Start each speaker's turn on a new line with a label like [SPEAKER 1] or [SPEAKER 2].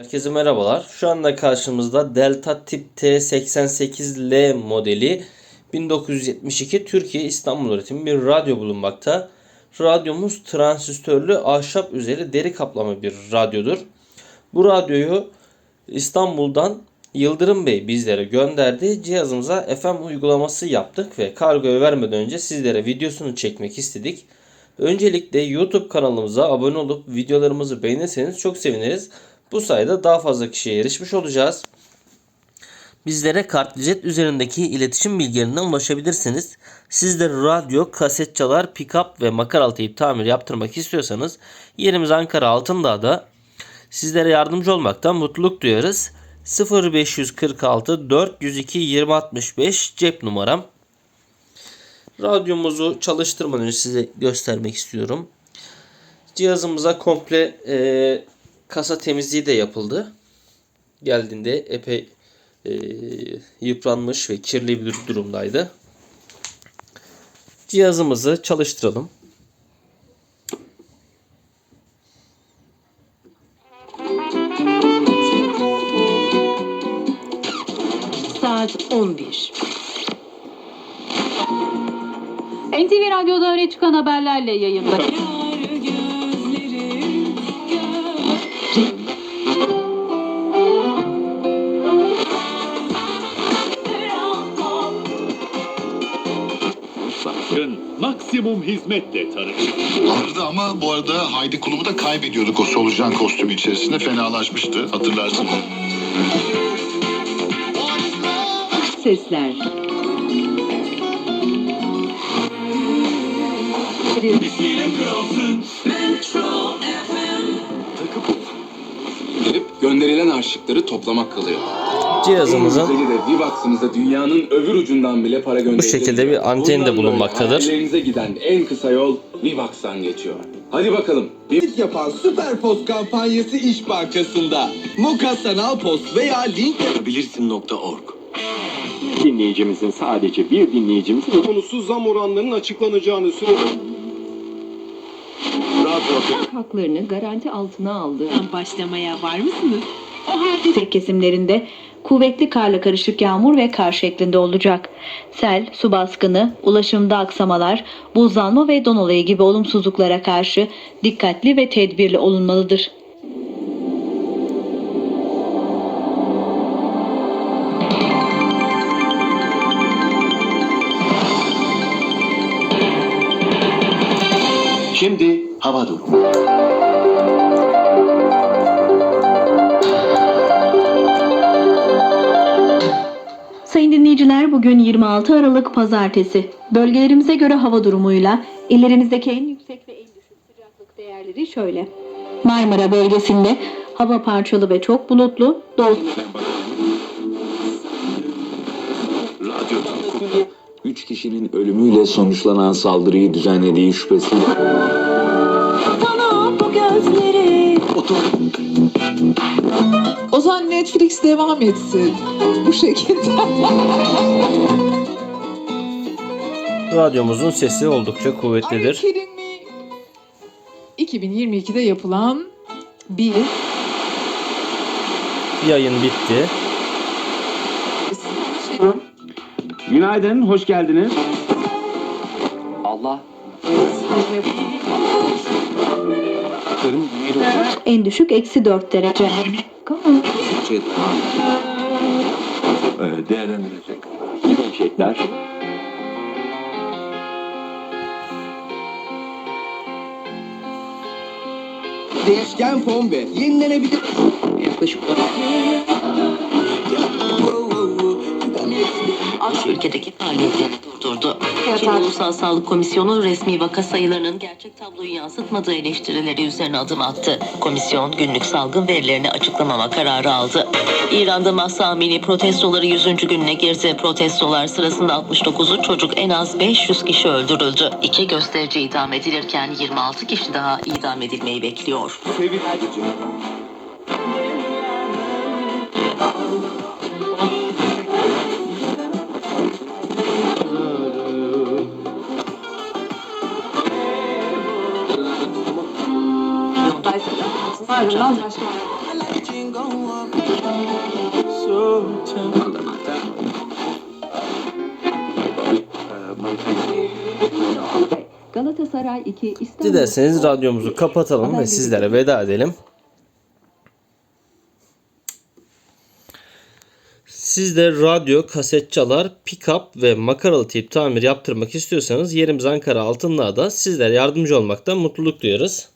[SPEAKER 1] Herkese merhabalar. Şu anda karşımızda Delta Tip T88L modeli 1972 Türkiye İstanbul üretimi bir radyo bulunmakta. Radyomuz transistörlü ahşap üzeri deri kaplama bir radyodur. Bu radyoyu İstanbul'dan Yıldırım Bey bizlere gönderdi. Cihazımıza FM uygulaması yaptık ve kargoya vermeden önce sizlere videosunu çekmek istedik. Öncelikle YouTube kanalımıza abone olup videolarımızı beğenirseniz çok seviniriz. Bu sayede daha fazla kişiye erişmiş olacağız. Bizlere kartvizet üzerindeki iletişim bilgilerinden ulaşabilirsiniz. Siz radyo, kaset çalar, pick-up ve makaralı teyip tamir yaptırmak istiyorsanız yerimiz Ankara Altındağ'da. Sizlere yardımcı olmaktan mutluluk duyarız. 0546 402 2065 cep numaram. Radyomuzu çalıştırmadan önce size göstermek istiyorum. Cihazımıza komple e, kasa temizliği de yapıldı. Geldiğinde epey e, yıpranmış ve kirli bir durumdaydı. Cihazımızı çalıştıralım.
[SPEAKER 2] Saat 11.
[SPEAKER 3] NTV Radyo'da öne çıkan haberlerle yayında.
[SPEAKER 4] Bakın maksimum hizmetle tanışın.
[SPEAKER 5] Vardı ama bu arada Haydi Kulübü da kaybediyorduk o solucan kostümü içerisinde. Fenalaşmıştı hatırlarsın.
[SPEAKER 2] Sesler.
[SPEAKER 6] Gelip gönderilen harçlıkları toplamak kalıyor.
[SPEAKER 1] Cihazımızın
[SPEAKER 6] de Vivax'ımızda dünyanın öbür ucundan bile para gönderecek.
[SPEAKER 1] şekilde bir anteni de bulunmaktadır.
[SPEAKER 6] Hayallerinize giden en kısa yol Vivax'tan geçiyor. Hadi bakalım. Bir
[SPEAKER 7] Nakit yapan Süper Post kampanyası İş Bankası'nda. Moka Sanal Post veya link
[SPEAKER 8] yapabilirsin.org Dinleyicimizin sadece bir dinleyicimizin konusu zam oranlarının açıklanacağını söylüyor.
[SPEAKER 2] Haklarını garanti altına aldı.
[SPEAKER 9] başlamaya var mısınız?
[SPEAKER 2] Tek kesimlerinde kuvvetli karla karışık yağmur ve kar şeklinde olacak. Sel, su baskını, ulaşımda aksamalar, buzlanma ve don olayı gibi olumsuzluklara karşı dikkatli ve tedbirli olunmalıdır.
[SPEAKER 8] Şimdi hava durumu.
[SPEAKER 2] Sayın dinleyiciler bugün 26 Aralık Pazartesi. Bölgelerimize göre hava durumuyla illerimizdeki en yüksek ve en düşük sıcaklık değerleri şöyle. Marmara bölgesinde hava parçalı ve çok bulutlu, doğu
[SPEAKER 8] Radyo Tankut. Üç kişinin ölümüyle sonuçlanan saldırıyı düzenlediği şüphesiyle... Otur.
[SPEAKER 10] Zaman Netflix devam etsin. Bu şekilde.
[SPEAKER 1] radyomuzun sesi oldukça kuvvetlidir.
[SPEAKER 10] me? 2022'de yapılan bir
[SPEAKER 1] Yayın bitti.
[SPEAKER 8] Günaydın, hoş geldiniz. Allah.
[SPEAKER 2] en düşük eksi 4 derece.
[SPEAKER 8] Değerlendirecek. Gevşekler.
[SPEAKER 7] değişken fon ve yenilenebilir
[SPEAKER 9] Ülkedeki durdurdu. Türkiye Ulusal Sağlık Komisyonu resmi vaka sayılarının gerçek tabloyu yansıtmadığı eleştirileri üzerine adım attı. Komisyon günlük salgın verilerini açıklamama kararı aldı. İran'da Mahsa Amini protestoları 100. gününe girdi. Protestolar sırasında 69'u çocuk en az 500 kişi öldürüldü. İki gösterici idam edilirken 26 kişi daha idam edilmeyi bekliyor.
[SPEAKER 10] Ardından başka
[SPEAKER 2] Galatasaray 2 İstanbul.
[SPEAKER 1] Dilerseniz radyomuzu kapatalım ve sizlere veda edelim. Siz de radyo, kaset çalar, pick-up ve makaralı tip tamir yaptırmak istiyorsanız yerimiz Ankara Altınlağ'da. Sizlere yardımcı olmaktan mutluluk duyarız.